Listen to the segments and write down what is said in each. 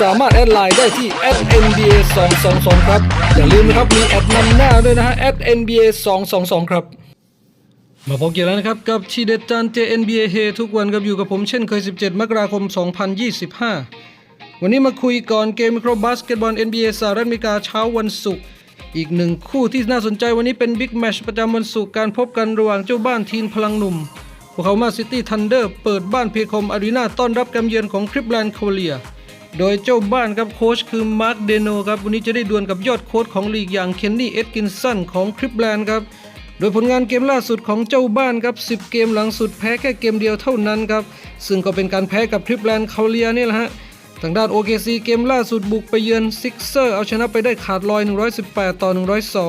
สามารถแอดไลน์ได้ที่ @nba 222ครับ อย่าลืมนะครับ มีแอดนำหน้าด้วยนะฮะ @nba 222ครับ มาพบกันแล้วนะครับ กับทีเด็ดจานเจ NBA เฮทุกวันกับอยู่กับผมเช่นเคย 17 มกราคม 2025 วันนี้มาคุยก่อนเกมวิคราะห์บาสเกตบอล NBA สหรัฐอเมริกาเช้าวันศุกร์อีกหนึ่งคู่ที่น่าสนใจวันนี้เป็นบิ๊กแมชประจำวันศุกร์การพบกันระหว่างเจ้าบ้านทีมพลังหนุ่มพวกเขามาซิตี้ทันเดอร์เปิดบ้านเพคอมอารีนาต้อนรับการเยือนของคริปแลนด์คาเลีย โดยเจ้าบ้านครับโค้ชคือมาร์คเดโนครับวันนี้จะได้ดวลกับยอดโค้ชของลีกอย่างเคนนี่เอ็ดกินสันของคริปแลนด์ครับโดยผลงานเกมล่าสุดของเจ้าบ้านครับ 10 เกมหลังสุดแพ้แค่เกมเดียวเท่านั้นครับ ซึ่งก็เป็นการแพ้กับคริปแลนด์คาเลียนี่แหละฮะ ทางด้าน OKC เกมล่าสุดบุกไปเยือนซิกเซอร์เอาชนะไปได้ขาดลอย 118 ต่อ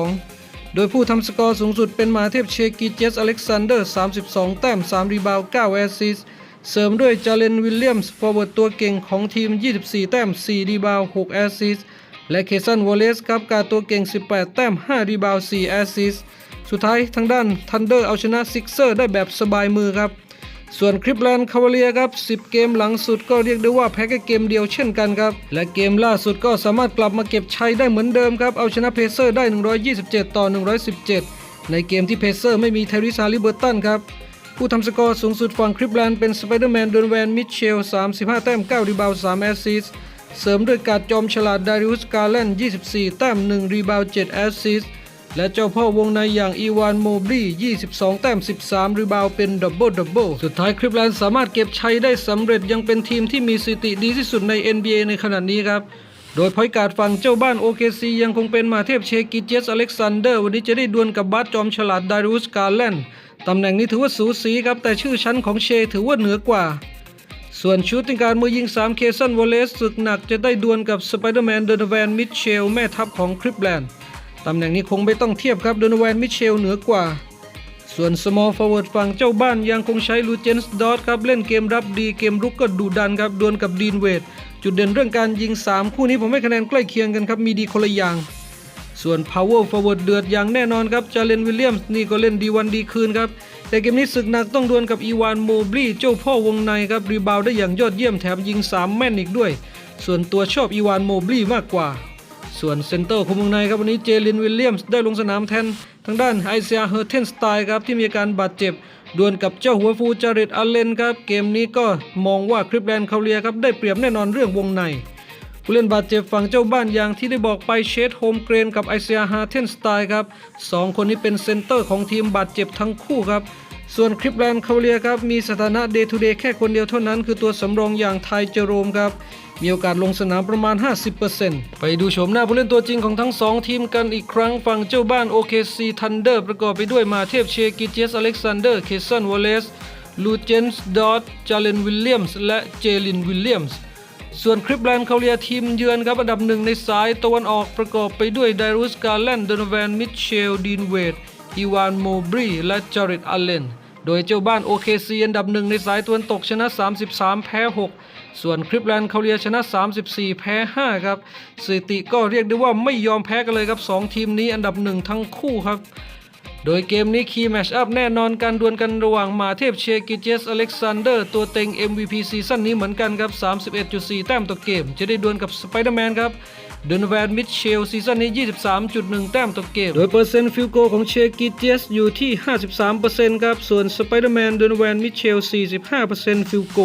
102 โดยผู้ทำสกอร์สูงสุดเป็นมาเทพเชกิเจสอเล็กซานเดอร์ 32 แต้ม 3 รีบาวด์9แอสซิสต์ เสริมด้วยจาเลนวิลเลียมส์ฟอร์เวิร์ดตัวเก่งของทีม 24 แต้ม 4 รีบาว 6 แอสซิสและเคซันวอลเลสครับการตัวเก่ง 18 แต้ม 5 รีบาว 4 แอสซิสสุดท้ายทางด้านทันเดอร์เอาชนะซิกเซอร์ได้แบบสบายมือครับ ส่วนคริปแลนด์คาวาเลียครับ 10 เกมหลังสุดก็เรียกได้ว่าแพ้แค่เกมเดียวเช่นกันครับ และเกมล่าสุดก็สามารถกลับมาเก็บชัยได้เหมือนเดิมครับ เอาชนะเพเซอร์ได้ 127 ต่อ 117 ในเกมที่เพเซอร์ไม่มีเทริซาลิเบอร์ตันครับ ผู้ทำสกอร์สูงสุดฝั่งคริปแลนด์เป็นสไปเดอร์แมนโดนแวนมิเชล 35 แต้ม 9 รีบาว 3 แอสซิสเสริมด้วยการจอมฉลาดดาริอุสกาแลน24 แต้ม 1 รีบาว 7 แอสซิสและเจ้าพ่อวงในอย่างอีวานโมบลี22 แต้ม 13 รีบาวเป็นดับเบิลดับเบิลสุดท้ายคริปแลนด์สามารถเก็บชัยได้สำเร็จยังเป็นทีมที่มีสถิติดีที่สุดใน NBA ในขณะนี้ครับ โดยพอยการ์ดฝั่งเจ้าบ้าน OKC ยังคงเป็นมาเทพเชกิเจสอเล็กซานเดอร์ วันนี้จะได้ดวลกับบาสจอมฉลาดดาริอุสกาแลน ตำแหน่งนี้ถือว่าสูสีครับ แต่ชื่อชั้นของเชถือว่าเหนือกว่า ส่วนชูตติงการมือยิง 3 เคซันวอลเลสศึกหนักจะได้ดวลกับสไปเดอร์แมนเดนแวนมิเชลแม่ทัพของคริปแลนด์ตำแหน่งนี้คงไม่ต้องเทียบครับโดนแวนมิเชลเหนือกว่า ส่วนสมอลฟอร์เวิร์ดฝั่งเจ้าบ้านยังคงใช้ลูเจนส์ดอตครับเล่นเกมรับดีเกมรุกก็ดุดันครับดวลกับดีนเวดจุดเด่นเรื่องการยิง 3 คู่นี้ผมให้คะแนนใกล้เคียงกันครับมีดีคนละอย่าง ส่วน power forward เดือดอย่างแน่นอนครับจาเลนวิลเลียมส์นี่ก็เล่นดีวันดีคืนครับ แต่เกมนี้ศึกหนักต้องดวลกับอีวานโมบลีเจ้าพ่อวงในครับรีบาวได้อย่างยอดเยี่ยมแถมยิง 3 แม่นอีกด้วย ส่วนตัวชอบอีวานโมบลีมากกว่า ส่วนเซนเตอร์คุมวงในครับวันนี้เจลินวิลเลียมส์ได้ลงสนามแทน ทางด้านไอเซียเฮอร์เทนสไตล์ครับที่มีอาการบาดเจ็บดวลกับเจ้าหัวฟูจาริตอเลนครับเกมนี้ก็มองว่าคริปแลนด์คาเลียครับได้เปรียบแน่นอนเรื่องวงใน ผู้เล่นบาดเจ็บฝั่งเจ้าบ้านอย่างที่ได้บอกไปเชดโฮมเกรนกับไอเซียฮาเทนสไตล์ครับสองคนนี้เป็นเซนเตอร์ของทีมบาดเจ็บทั้งคู่ครับส่วนคริปแลนด์คาเลียครับมีสถานะเดย์ทูเดย์แค่คนเดียวเท่านั้น คือตัวสำรองอย่างไทเจอโรมครับมีโอกาสลงสนามประมาณ 50%ไปดูโฉมหน้าผู้เล่นตัวจริงของทั้ง 2 ทีมกันอีกครั้งฝั่งเจ้าบ้าน OKC Thunder ประกอบไปด้วยมาเทพเชกิเจสอเล็กซานเดอร์ เคซันวอลเลสลูเจนส์ดอตจาเลนวิลเลียมส์และเจลินวิลเลียมส์ ส่วนคริปแลนด์เขาเรียทีมเยือนครับอันดับหนึ่งในสายตะวันออกประกอบไปด้วยไดรุสกาแลนด์โดนแวนมิเชลดีนเวดอีวานโมบรีและจาริตอัลเลนโดยเจ้าบ้าน OKC อันดับหนึ่งในสายตะวันตกชนะ 33 แพ้ 6 ส่วนคริปแลนด์เขาเรียชนะ 34 แพ้ 5 ครับสถิติก็เรียกได้ว่าไม่ยอมแพ้กันเลยครับ 2 ทีมนี้อันดับหนึ่งทั้งคู่ครับ โดยเกมนี้คีย์แมชอัพแน่นอนการดวลกันระหว่างมาเทพเชกิเจสอเล็กซานเดอร์ตัวเต็ง MVP ซีซั่นนี้เหมือนกันครับ 31.4 แต้มต่อเกม จะได้ดวลกับสไปเดอร์แมนครับเดนแวนมิเชลซีซั่นนี้ 23.1 แต้มต่อเกม โดยเปอร์เซ็นต์ฟิลโกของเชกิเจสอยู่ที่ 53%ครับ ส่วนสไปเดอร์แมนเดนแวนมิเชล 45%ฟิลโก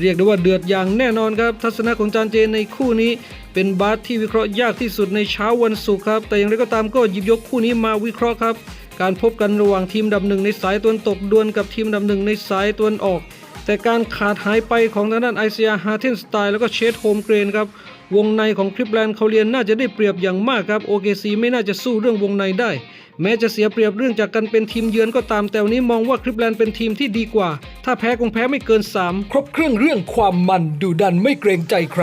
เรียกได้ว่าเดือดอย่างแน่นอนครับ ทัศนะของจานเจในคู่นี้ เป็นบาสที่วิเคราะห์ยากที่สุดในเช้าวันศุกร์ครับ แต่อย่างไรก็ตามก็หยิบยกคู่นี้มาวิเคราะห์ครับ การพบกันระหว่างทีมดับหนึ่งในสายตะวันตกดวลกับทีมดับหนึ่งในสายตะวันออก แต่การขาดหายไปของทางด้านไอเซียฮาร์เทนสไตล์แล้วก็เชดโฮมเกรนครับวงในของคริปแลนด์เขาเรียนน่าจะได้เปรียบอย่างมากครับโอเคซีไม่น่าจะสู้เรื่องวงในได้ แม้จะเสียเปรียบเรื่องจากการเป็นทีมเยือนก็ตามแต่วันนี้มองว่าคริปแลนด์เป็นทีมที่ดีกว่า ถ้าแพ้คงแพ้ไม่เกิน 3 ครบเครื่องเรื่องความมันดูดันไม่เกรงใจใคร